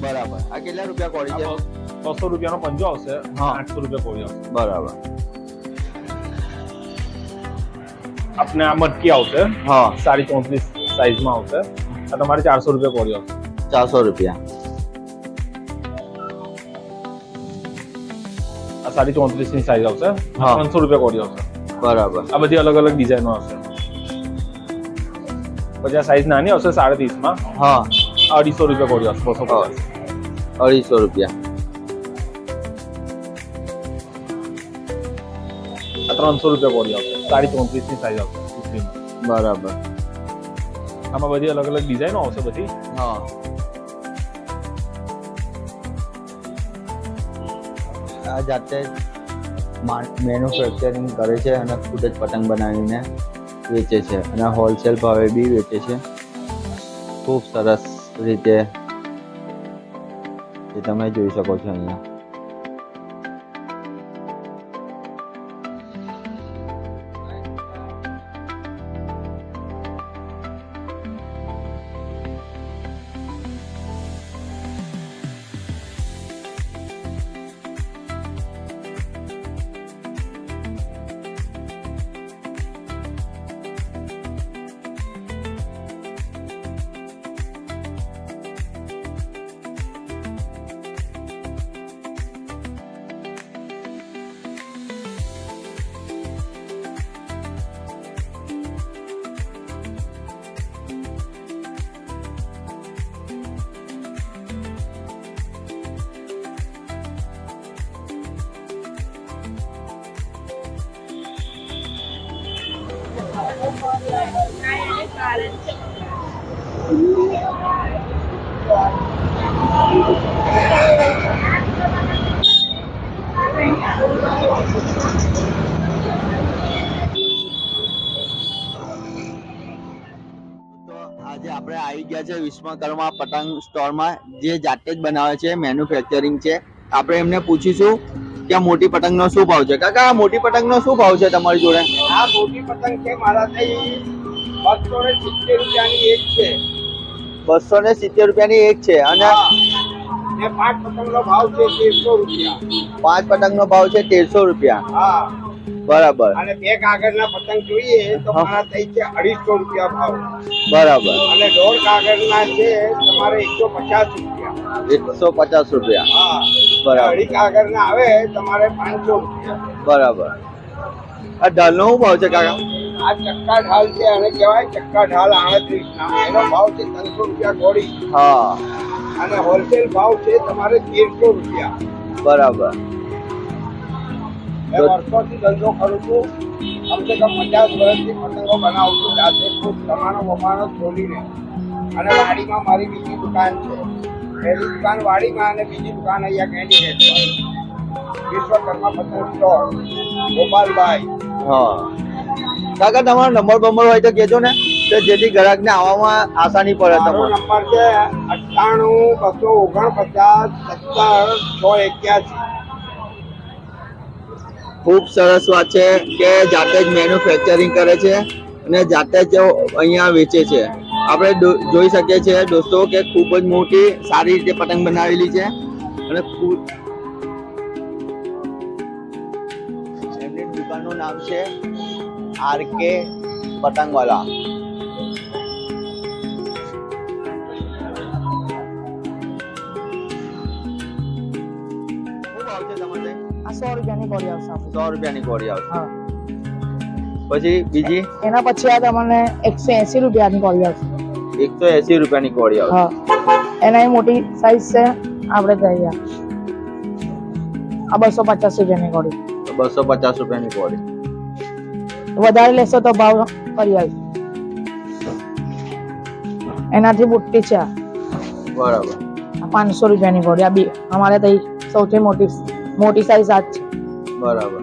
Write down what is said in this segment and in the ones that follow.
બરાબર. આ કેટલા રૂપિયા કોળી છે? બસો રૂપિયાનો પંજો આવશે. હા. આઠસો રૂપિયા કોળી આવશે. બરાબર. આપને આ મટકી આવશે. હા. સાડી ચોત્રીસ સાઈઝમાં આવશે. આ તમારે ચારસો રૂપિયા કોળી આવશે. ચારસો રૂપિયા. આ સાડી ચોત્રીસની સાઈઝ આવશે. ત્રણસો રૂપિયા કોળી આવશે. બરાબર. આ બધી અલગ અલગ ડિઝાઇનો આવશે. પછી આ સાઈઝ નાની આવશે સાડત્રીસમાં હા. અઢીસો રૂપિયા હા. પચાસ. અઢીસો રૂપિયા. આ ત્રણસો રૂપિયા કોળી આવશે સાડી ચોત્રીસની સાઈઝ આવશે. બરાબર. આમાં બધી અલગ અલગ ડિઝાઇનો આવશે બધી? હા. આ જાતે મેન્યુફેક્ચરિંગ કરે છે અને ખુદ જ પતંગ બનાવીને વેચે છે. અને હોલસેલ ભાવે બી વેચે છે. ખૂબ સરસ. રીતે એ તમે જોઈ શકો છો અહીંયા. આજે આપણે આવી ગયા છે વિશ્વકર્મા પતંગ સ્ટોરમાં, જે જાતે જ બનાવે છે મેન્યુફેક્ચરિંગ છે. આપણે એમને પૂછીશું કે મોટી પતંગનો શું ભાવ છે. કાકા મોટી પતંગનો શું ભાવ છે તમારી જોડે? આ મોટી પતંગ છે મારા થઈ બસો ને સિત્તેર રૂપિયાની એક છે. બસો ને સિત્તેર રૂપિયાની એક છે અને પાંચ પતંગનો ભાવ છે તેરસો રૂપિયા. પાંચ પતંગનો ભાવ છે તેરસો રૂપિયા. હા. બરાબર. અને બે કાગળના પતંગ જોઈએ તો. મારા થઈ છે અઢીસો રૂપિયા ભાવ. બરાબર. અને દોઢ કાગળના છે તમારે એકસો પચાસ રૂપિયા. એકસો પચાસ રૂપિયા. હા. બરાબર. અઢી કાગળના આવે તમારે પાંચસો રૂપિયા. બરાબર. આ ઢાલનો શું ભાવ છે કાકા? આ ચક્કા ઢાલ છે અને કહેવાય ચક્કા ઢાલ આડત્રીસ એનો ભાવ છે ત્રણસો રૂપિયા ગોળી. હા. અને હોલસેલ ભાવ છે તમારે તેરસો રૂપિયા. બરાબર. મેં વર્ષોથી ધંધો કરું છું. કમસે કમ પચાસ વર્ષથી પતંગો બનાવું છું. જાતે ખુદ કમાણો બમાનો ખોલીને અને વાડીમાં મારી બીજી દુકાન છે. પહેલી દુકાન વાડીમાં અને બીજી દુકાન અહીંયા કેન્ડિડેટ વિશ્વકર્મા પતંગ સ્ટોર ગોપાલભાઈ. હા. કાકા તમારો નંબર બંબર હોય તો કહેજો ને કે જેથી ગ્રાહકને આવવામાં આસાની પડે તમારો. નંબર છે અઠ્ઠાણું બસો ઓગણપચાસ સત્તર છ એક્યાસી. ખૂબ સરસ વાત છે કે જાતે જ મેન્યુફેક્ચરિંગ કરે છે અને જાતે જ અહીંયા વેચે છે. આપણે જોઈ શકીએ છીએ દોસ્તો કે ખૂબ જ મોટી સારી રીતે પતંગ બનાવેલી છે અને એમની દુકાનનું નામ છે આર કે પતંગવાલા સો રૂપિયાની કોળી આવશે સો રૂપિયાની કોળી આવશે. હા. પછી બીજી? એના પછી આ તમને એકસો એસી રૂપિયાની કોળી આવશે. એકસો એસી રૂપિયાની કોડી આવશે. હા. એના એ મોટી સાઈઝ છે. આપણે કહીએ આ. બસો પચાસ રૂપિયાની કોળી બસો પચાસ રૂપિયાની કોળી વધારે લેશો તો ભાવ કરી આવશે એનાથી મોટી છે બરાબર. પાંચસો રૂપિયાની કોળી આ બી અમારે ત્યાં સૌથી મોટી મોટી સાઈઝ આ છે. બરાબર.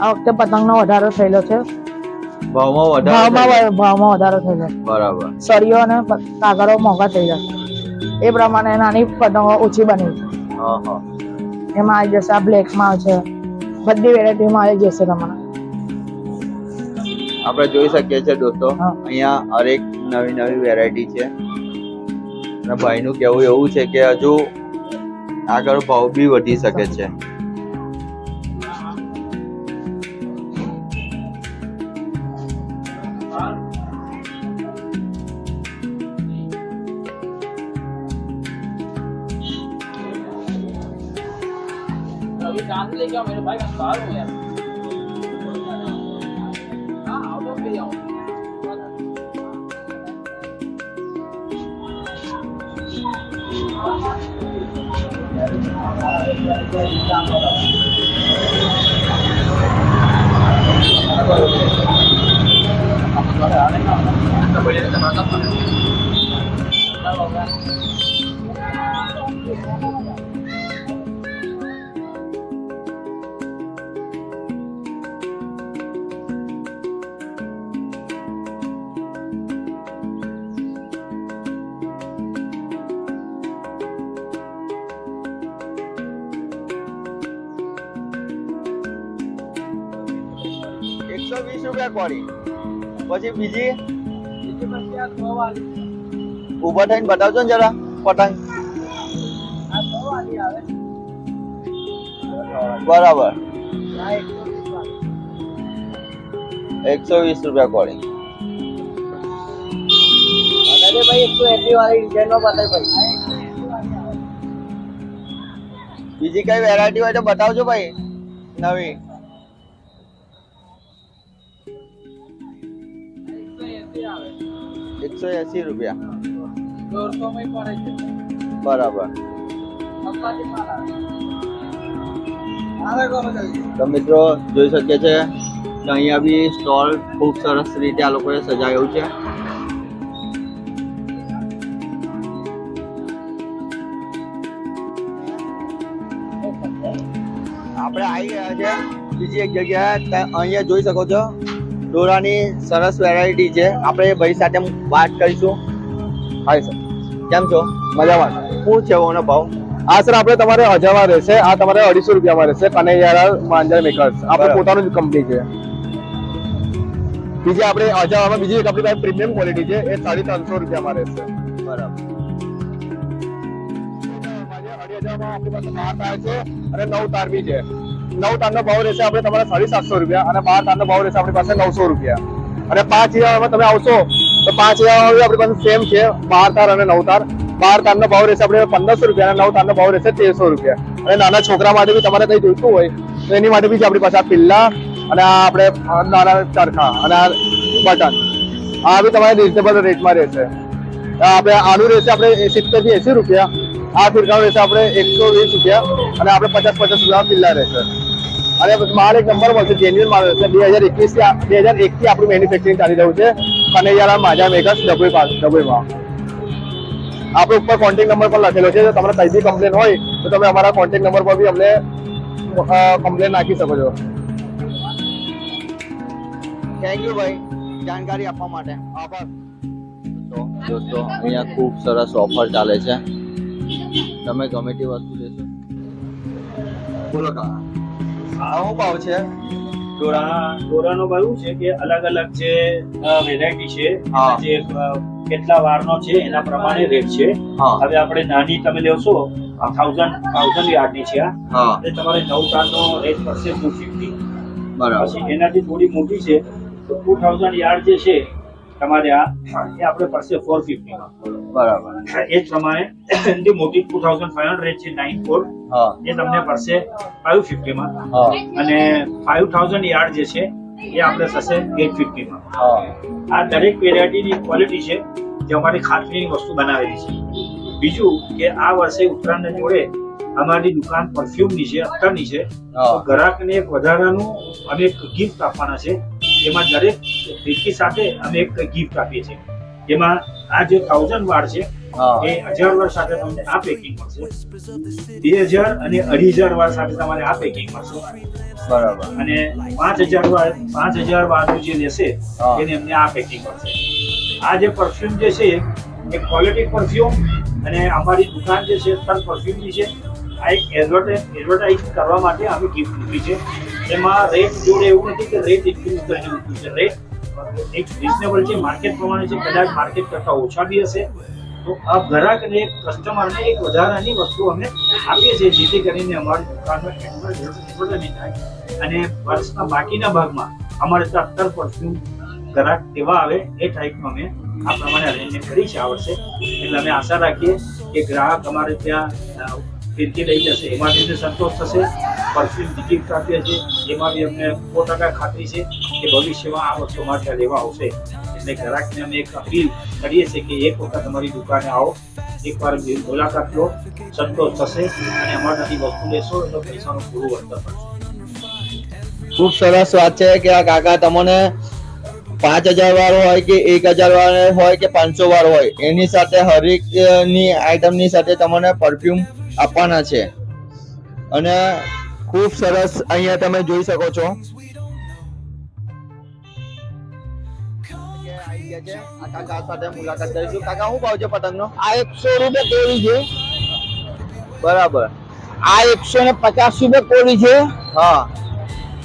આ વખતે પતંગનો વધારો થયેલો છે. ભાવમાં વધારે ભાવમાં ભાવમાં વધારો થયેલો. છે બરાબર. સળીઓ અને કાગળો મોંઘા થઈ જશે એ પ્રમાણે નાની પતંગો ઓછી બની. હા એમાં આવી જશે આ બ્લેકમાં છે. બધી વેરાયટીમાં આવી જશે તમારે. આપણે જોઈ શકીએ છીએ દોસ્તો. અહીંયા હરેક નવી નવી વેરાયટી છે. અને ભાઈનું કહેવું એવું છે કે હજુ આગળ ભાવ બી વધી શકે છે. अभी डांस लेके आओ मेरे भाई मैं बाहर हूँ यार हाँ आउट ऑफ ले जाओ એકસો વીસ રૂપિયા કોળી. પછી બીજી? ઊભા થઈને બતાવજો ને જરા પતંગ. બરાબર. એકસો વીસ રૂપિયા કોળી. બીજી કઈ વેરાયટી હોય તો બતાવજો ભાઈ નવી. એકસો એસી રૂપિયા. બરાબર. તો મિત્રો જોઈ શકીએ છે કે અહીંયા બી સ્ટોલ ખૂબ સરસ રીતે આ લોકોએ સજાવ્યું છે. આપણે આવી ગયા છે બીજી એક જગ્યાએ અહીંયા જોઈ શકો છો. દોરાની સરસ વેરાયટી છે. આપણે ભાઈ સાથે વાત કરીશું. હાય સર કેમ છો? મજામાં. શું છે ઓનો ભાવ? આ સર આપણે તમારે હજારમાં રહેશે. આ તમારે અઢીસો રૂપિયામાં રહેશે. કનૈયાલાલ માંજર મેકર્સ આપણે. પોતાનું જ કંપની છે. બીજી આપણે હજારમાં બીજી એક આપણી પાસે પ્રીમિયમ ક્વોલિટી છે. એ સાડી ત્રણસો રૂપિયામાં રહેશે. બરાબર. અઢી હજારમાં આપણી પાસે બાર તાર છે અને નવ તાર બી છે. નવ તારનો ભાવ રહેશે આપણે તમારે સાડી સાતસો રૂપિયા અને બાર તારનો ભાવ રહેશે આપણી પાસે નવસો રૂપિયા. અને પાંચ હજારમાં તમે આવશો, તો પાંચ હજાર આપણી પાસે સેમ છે, બાર તાર અને નવ તાર. બાર તારનો ભાવ રહેશે આપણે પંદરસો રૂપિયા અને નવ તારનો ભાવ રહેશે તેરસો રૂપિયા. અને નાના છોકરા માટે બી તમારે કંઈ જોઈતું હોય, તો એની માટે બી છે આપણી પાસે આ પિલ્લા અને આ આપણે નાના ચરખા અને આ બટન. આ બી તમારે રિઝનેબલ રેટમાં રહેશે. આપણે આનું રહેશે આપણે સિત્તેરથી એસી રૂપિયા. આ ફિરકાનું રહેશે આપણે એકસો વીસ રૂપિયા. અને આપણે પચાસ પચાસ રૂપિયા પિલ્લા રહેશે. અને માલ એક નંબર મળશે જેન્યુઅલ માલ છે. બે હજાર એકવીસથી બે હજાર એક થી આપણું મેન્યુફેક્ચરિંગ ચાલી રહ્યું છે. કનૈયારામ માજા મેકર્સ ડબોઈ પાસ ડબોઈમાં આપણે ઉપર કોન્ટેક્ટ નંબર પણ લખેલો છે. જો તમારે કઈ બી કમ્પ્લેન હોય તો તમે અમારા કોન્ટેક્ટ નંબર પર બી અમને કમ્પ્લેન નાખી શકો છો. થેન્ક યુ ભાઈ. જાણકારી આપવા માટે. આભાર. દોસ્તો અહીંયા ખૂબ સરસ ઓફર ચાલે છે. તમે ગમે તે વસ્તુ લેશો. બોલો કા આ શું ભાવ છે? આ દોરાનો ભાવ છે કે અલગ અલગ જે વેરાયટી છે જે કેટલા વારનો છે એના પ્રમાણે રેટ છે. હવે આપણે નાની તમે લેશો થાઉઝન્ડ થાઉઝન્ડ યાર્ડની છે આ. એટલે તમારે નવ તારનો રેટ પડશે ટુ ફિફ્ટી બરાબર. પછી એનાથી થોડી મોટી છે તો ટુ થાઉઝન્ડ યાર્ડ જે છે તમારે આ એ આપણે પડશે ફોર ફિફ્ટીમાં બરાબર. એ જ પ્રમાણે એનાથી મોટી ટુ થાઉઝન્ડ ફાઈવ હંડ્રેડ છે નાઇન ફોર એ તમને પડશે ફાઈવ ફિફ્ટીમાં અને ફાઈવ થાઉઝન્ડ યાર્ડ જે છે એ આપણે થશે એટ ફિફ્ટીમાં આ દરેક વેરાયટીની ક્વોલિટી છે જે અમારી ખાતરીની વસ્તુ બનાવેલી છે. બીજું કે આ વર્ષે ઉત્તરાયણને જોડે અમારી દુકાન પરફ્યુમની છે અત્તરની છે. ગ્રાહકને એક વધારાનું અમે એક ગિફ્ટ આપવાના છે. એમાં દરેક ફિરકી સાથે અમે એક ગિફ્ટ આપીએ છીએ. જેમાં આ જે થાઉઝન્ડ વાર છે એ હજાર વાર સાથે તમને આ પેકિંગ મળશે. બે હજાર અને અઢી હજાર વાર સાથે તમારે આ પેકિંગ મળશે. બરાબર. અને પાંચ હજાર વાર પાંચ હજાર વાળું જે લેશે. એને એમને આ પેકિંગ મળશે. આ જે પરફ્યુમ જે છે એ ક્વોલિટી પરફ્યુમ અને અમારી દુકાન જે છે તન પરફ્યુમની છે આ એક એડવર્ટાઇઝ કરવા માટે અમે ગિફ્ટ મૂકી છે. એમાં રેટ જોડે એવું નથી કે રેટ ઇન્ક્રીઝ કરીને મૂક્યું છે. રેટ એક રિઝનેબલ છે માર્કેટ પ્રમાણે છે કદાચ માર્કેટ કરતાં ઓછા બી હશે, તો આ ગ્રાહકને કસ્ટમરને એક વધારાની વસ્તુ અમે આપીએ છીએ, જેથી કરીને અમારી દુકાનનો નહીં થાય. અને વર્ષના બાકીના ભાગમાં અમારે અત્તર પરફ્યુમ ગ્રાહક કેવા આવે એ ટાઈપનું અમે આ પ્રમાણે અરેન્જમેન્ટ કરી છે આ એટલે અમે આશા રાખીએ કે ગ્રાહક અમારે ત્યાં ફિરકી લઈ જશે. એમાં બી અમને સંતોષ થશે. પરફ્યુમ બીજી વખત છે. એમાં બી અમને સો ટકા ખાતરી છે કે ભવિષ્યમાં આ વસ્તુ ત્યાં લેવા આવશે. એટલે ગ્રાહકને અમે એક અપીલ કરીએ છીએ કે એક વખત અમારી દુકાને આવો. એકવાર મુલાકાત લો. સંતોષ થશે અને અમારાથી વસ્તુ લેશો તો પૈસાનું પૂરું વળતર મળશે ખૂબ સરસ વાત છે કે આ કાકા તમને પાંચ હજાર વાળો હોય કે એક હજાર વાળો હોય કે પાંચસો વાળો હોય, એની સાથે હરેકની આઈટમની સાથે તમને પરફ્યુમ આપવાના છે. અને ખૂબ સરસ અહીંયા તમે જોઈ શકો છો. કાકા સાથે મુલાકાત કરીશું. કાકા શું ભાવ છે પતંગનો? આ એકસો રૂપિયા કોળી છે. બરાબર. આ એકસો ને પચાસ રૂપિયા કોળી છે. હા.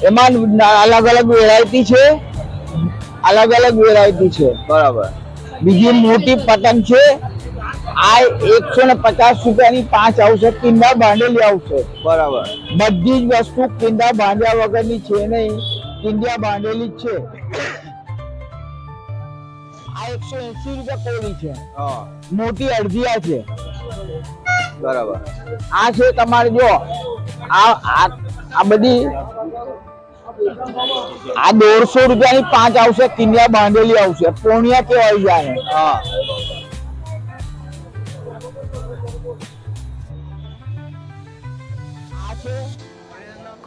એમાં અલગ અલગ વેરાયટી છે. અલગ અલગ વેરાયટી છે. બરાબર. બીજી મોટી પતંગ છે. આ એકસો ને પચાસ રૂપિયાની પાંચ આવશે કિંડા બાંધેલી આવશે. બરાબર. બધી જ વસ્તુ કિંડા બાંધ્યા વગરની છે નહીં. કિંડિયા બાંધેલી જ છે. આ એકસો એસી રૂપિયા કોળી છે. મોટી અડધિયા છે. બરાબર. આ છે તમારે જો આ આ આ બધી આ દોઢસો રૂપિયાની પાંચ આવશે કિંડિયા બાંધેલી આવશે. પોણિયા કેવાય જાય હા.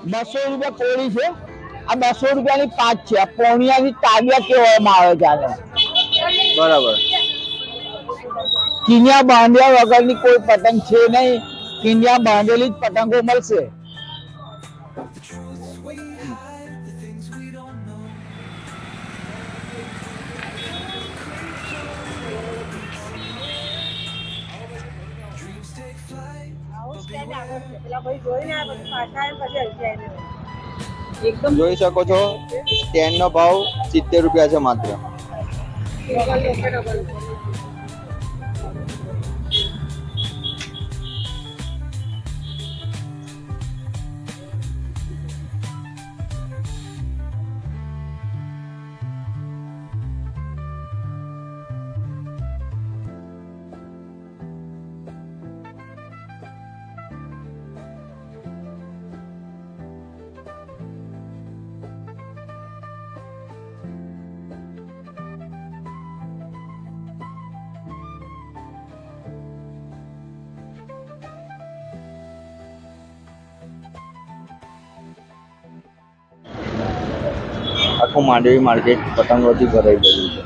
બસો રૂપિયા કોળી છે. આ બસો રૂપિયાની પાંચ છે. આ પોણિયાની તાલિયા કહેવામાં આવે છે આને. બરાબર. કિન્યા બાંધ્યા વગરની કોઈ પતંગ છે નહીં. કિન્યા બાંધેલી જ પતંગો મળશે. જોઈ શકો છો સ્ટેન્ડ નો ભાવ સિત્તેર રૂપિયા છે માત્ર. આખું માંડવી માર્કેટ પતંગોથી ભરાઈ ગયું છે.